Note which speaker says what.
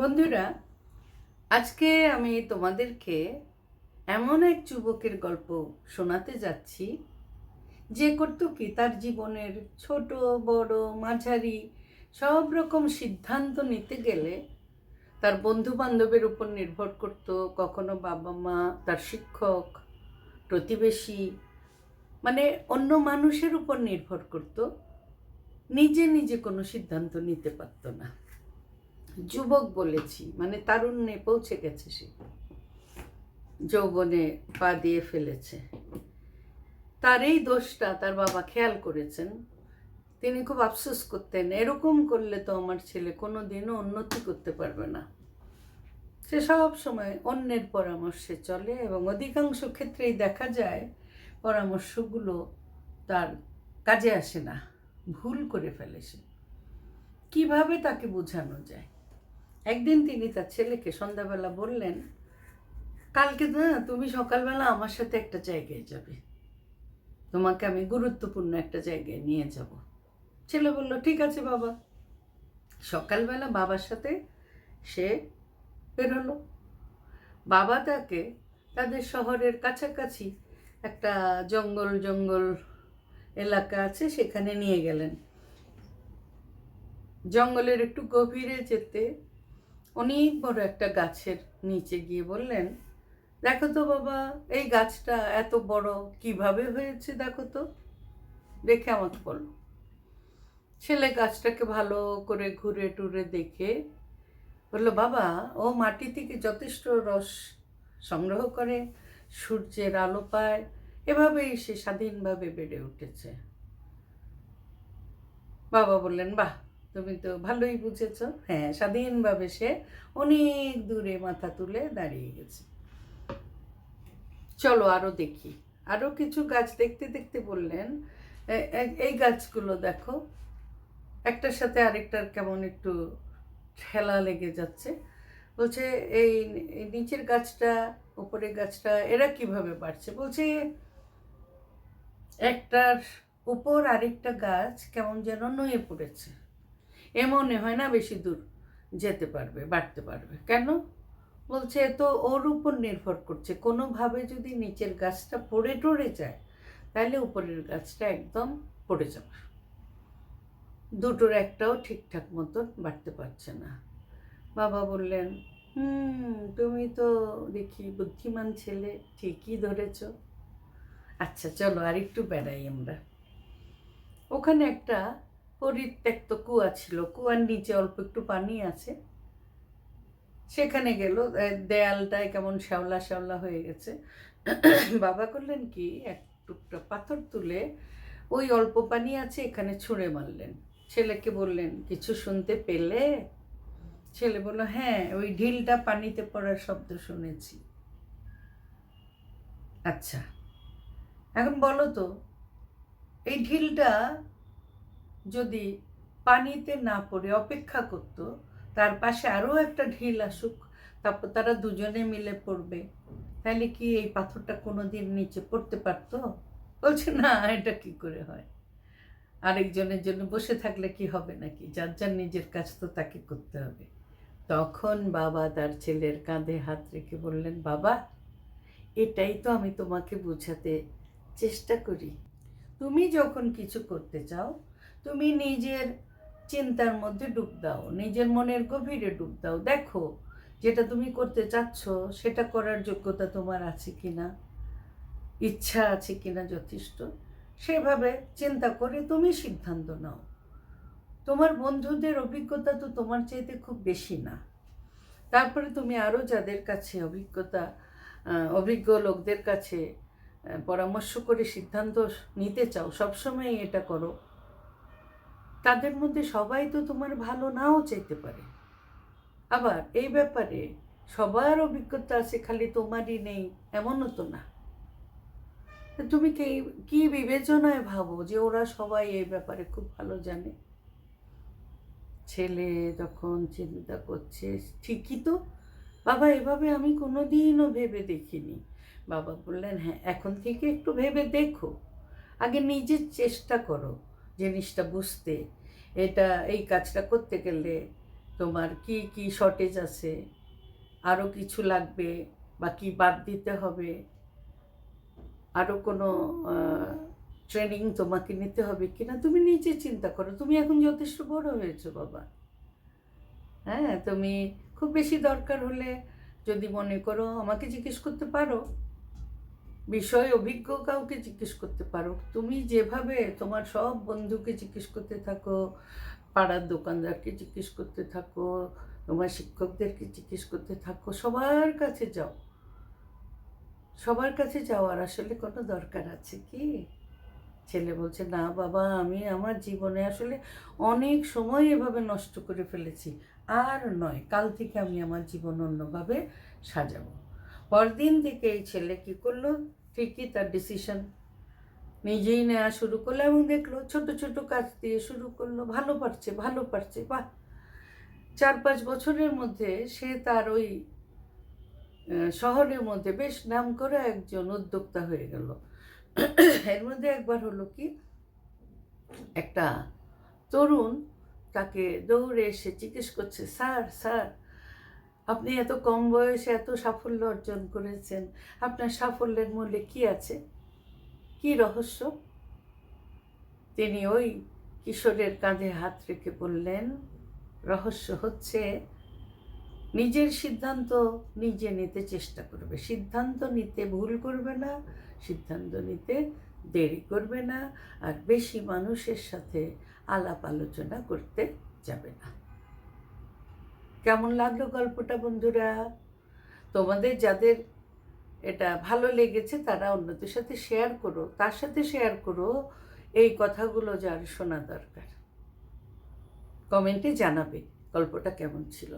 Speaker 1: বন্ধুরা, আজকে আমি তোমাদেরকে এমন এক যুবকের গল্প শোনাতে যাচ্ছি, যে করতো কি তার জীবনের ছোট, বড়, মাঝারি সব রকম সিদ্ধান্ত নিতে গেলে তার বন্ধু বান্ধবের উপর নির্ভর করত কখনো বাবা মা, তার শিক্ষক, প্রতিবেশী মানে অন্য মানুষের উপর নির্ভর করত, নিজে নিজে কোনো সিদ্ধান্ত নিতে পারতো না। যুবক বলেছি মানে তারুণ্যে পৌঁছে গেছে সে। যৌবনে পা দিয়ে ফেলেছে। তার এই দোষটা তার বাবা খেয়াল করেছেন। তিনি খুব আফসোস করতেন, এরকম করলে তো আমার ছেলে কোনো দিনও উন্নতি করতে পারবে না। সে সব সময় অন্যের পরামর্শে চলে এবং অধিকাংশ ক্ষেত্রেই দেখা যায় পরামর্শগুলো তার কাজে আসে না, ভুল করে ফেলে সে। কীভাবে তাকে বোঝানো যায়? একদিন তিনি তার ছেলেকে সন্ধ্যাবেলা বললেন, কালকে না তুমি সকালবেলা আমার সাথে একটা জায়গায় যাবে। তোমাকে আমি গুরুত্বপূর্ণ একটা জায়গায় নিয়ে যাব। ছেলে বলল, ঠিক আছে বাবা। সকালবেলা বাবার সাথে সে বেরোলো। বাবা তাকে তাদের শহরের কাছাকাছি একটা জঙ্গল জঙ্গল এলাকা আছে, সেখানে নিয়ে গেলেন। জঙ্গলের একটু গভীরে যেতে অনেক বড় একটা গাছের নিচে গিয়ে বললেন, দেখো তো বাবা, এই গাছটা এত বড় কীভাবে হয়েছে দেখো তো। দেখে আমাকে বলো। ছেলে গাছটাকে ভালো করে ঘুরে টুরে দেখে বলল, বাবা, ও মাটি থেকে যথেষ্ট রস সংগ্রহ করে, সূর্যের আলো পায়, এভাবেই সে স্বাধীনভাবে বেড়ে উঠেছে। বাবা বললেন, বাহ তুমি তো ভালোই বুঝেছ। হ্যাঁ। স্বাধীনভাবে সে অনেক দূরে মাথা তুলে দাঁড়িয়ে গেছে। চলো আরও দেখি। আরও কিছু গাছ দেখতে দেখতে বললেন এই গাছগুলো দেখো। একটার সাথে আরেকটার কেমন একটু ঠেলা লেগে যাচ্ছে। বলছে এই নিচের গাছটা উপরের গাছটা এরা কীভাবে বাড়ছে? বলছে একটার উপর আরেকটা গাছ কেমন যেন নুয়ে পড়েছে। মনে হয় না বেশি দূর যেতে পারবে, বাড়তে পারবে। কেন? বলছে এ তো ওর উপর নির্ভর করছে। কোনোভাবে যদি নিচের গাছটা পড়ে টড়ে যায়, তাহলে উপরের গাছটা একদম পড়ে যাবে। দুটোর একটাও ঠিকঠাক মতন বাড়তে পারছে না। বাবা বললেন, হুম, তুমি তো দেখি বুদ্ধিমান ছেলে, ঠিকই ধরেছ। আচ্ছা চলো আর একটু বেড়াই আমরা। ওখানে একটা পরিত্যক্ত কুয়া ছিল। কুয়ার নিচে অল্প একটু পানি আছে। সেখানে গেল দেয়ালটায় কেমন শ্যাওলা শ্যাওলা হয়ে গেছে। বাবা করলেন কি, এক টুকটা পাথর তুলে ওই অল্প পানি আছে এখানে ছুঁড়ে মারলেন। ছেলেকে বললেন, কিছু শুনতে পেলে? ছেলে বলল হ্যাঁ ওই ঢিলটা পানিতে পড়ার শব্দ শুনেছি। আচ্ছা এখন বলো তো, এই ঢিলটা যদি পানিতে না পড়ে অপেক্ষা করতো, তার পাশে আরও একটা ঢিল আসুক, তারপর তারা দুজনে মিলে পড়বে। তাহলে কি এই পাথরটা কোনো দিন নিচে পড়তে পারতো? বলছে, না, এটা কি করে হয়? আরেকজনের জন্য বসে থাকলে কি হবে নাকি? যার যার নিজের কাজ তো তাকে করতে হবে। তখন বাবা তার ছেলের কাঁধে হাত রেখে বললেন, বাবা, এটাই তো আমি তোমাকে বোঝাতে চেষ্টা করি। তুমি যখন কিছু করতে চাও তুমি নিজের চিন্তার মধ্যে ডুব দাও, নিজের মনের গভীরে ডুব দাও। দেখো যেটা তুমি করতে চাচ্ছ, সেটা করার যোগ্যতা তোমার আছে কি না ইচ্ছা আছে কি না যথেষ্ট, সেভাবে চিন্তা করে তুমি সিদ্ধান্ত নাও। তোমার বন্ধুদের অভিজ্ঞতা তো তোমার চাইতে খুব বেশি না। তারপরে তুমি আরও যাদের কাছে অভিজ্ঞতা অভিজ্ঞ লোকদের কাছে পরামর্শ করে সিদ্ধান্ত নিতে চাও সবসময় এটা করো। তাদের মধ্যে সবাই তো তোমার ভালো নাও চাইতে পারে। আবার এই ব্যাপারে সবার অভিজ্ঞতা আছে, খালি তোমারই নেই, এমনও তো না। তুমি কি কি বিবেচনায় ভাবো যে ওরা সবাই এই ব্যাপারে খুব ভালো জানে? ছেলে তখন চিন্তা করছে, ঠিকই তো, বাবা এভাবে আমি কোনো দিনও ভেবে দেখিনি। বাবা বললেন হ্যাঁ এখন থেকে একটু ভেবে দেখো। আগে নিজের চেষ্টা করো। জিনিসটা বুঝতে। এটা, এই কাজটা করতে গেলে তোমার কি কি শর্টেজ আছে? আরও কিছু লাগবে বা কি বাদ দিতে হবে? আরও কোনো ট্রেনিং তোমাকে নিতে হবে কি না তুমি নিজে চিন্তা করো। তুমি এখন যথেষ্ট বড় হয়েছো বাবা। হ্যাঁ তুমি খুব বেশি দরকার হলে যদি মনে করো আমাকে জিজ্ঞেস করতে পারো। বিষয় অভিজ্ঞ কাউকে জিজ্ঞেস করতে পারো। তুমি যেভাবে তোমার সব বন্ধুকে জিজ্ঞেস করতে থাকো, পাড়ার দোকানদারকে জিজ্ঞেস করতে থাকো, তোমার শিক্ষকদেরকে জিজ্ঞেস করতে থাকো, সবার কাছে যাও। সবার কাছে যাওয়ার আসলে কোনো দরকার আছে কি? ছেলে বলছে, না বাবা, আমি আমার জীবনে আসলে অনেক সময় এভাবে নষ্ট করে ফেলেছি। আর নয়, কাল থেকে আমি আমার জীবন অন্যভাবে সাজাবো। পরদিন থেকে এই ছেলে কী করল? ঠিকই তার ডিসিশন নিজেই নেওয়া শুরু করল এবং দেখল ছোট ছোট কাজ দিয়ে শুরু করল, ভালো পারছে ভালো পারছে। বাহ! চার পাঁচ বছরের মধ্যে সে তার ওই শহরের মধ্যে বেশ নাম করে একজন উদ্যোক্তা হয়ে গেল। এর মধ্যে একবার হলো কি, একটা তরুণ তাকে দৌড়ে এসে জিজ্ঞেস করছে, স্যার স্যার আপনি এত কম বয়সে এত সাফল্য অর্জন করেছেন, আপনার সাফল্যের মূল্যে কি আছে? কি রহস্য? তিনি ওই কিশোরের কাঁধে হাত রেখে বললেন, রহস্য হচ্ছে নিজের সিদ্ধান্ত নিজে নিতে চেষ্টা করবে। সিদ্ধান্ত নিতে ভুল করবে না, সিদ্ধান্ত নিতে দেরি করবে না, আর বেশি মানুষের সাথে আলাপ আলোচনা করতে যাবে না। কেমন লাগল গল্পটা বন্ধুরা? তোমাদের যাদের এটা ভালো লেগেছে, তারা অন্যদের সাথে শেয়ার করো। তার সাথে শেয়ার করো? এই কথাগুলো যার শোনা দরকার। কমেন্টে জানাবে গল্পটা কেমন ছিল।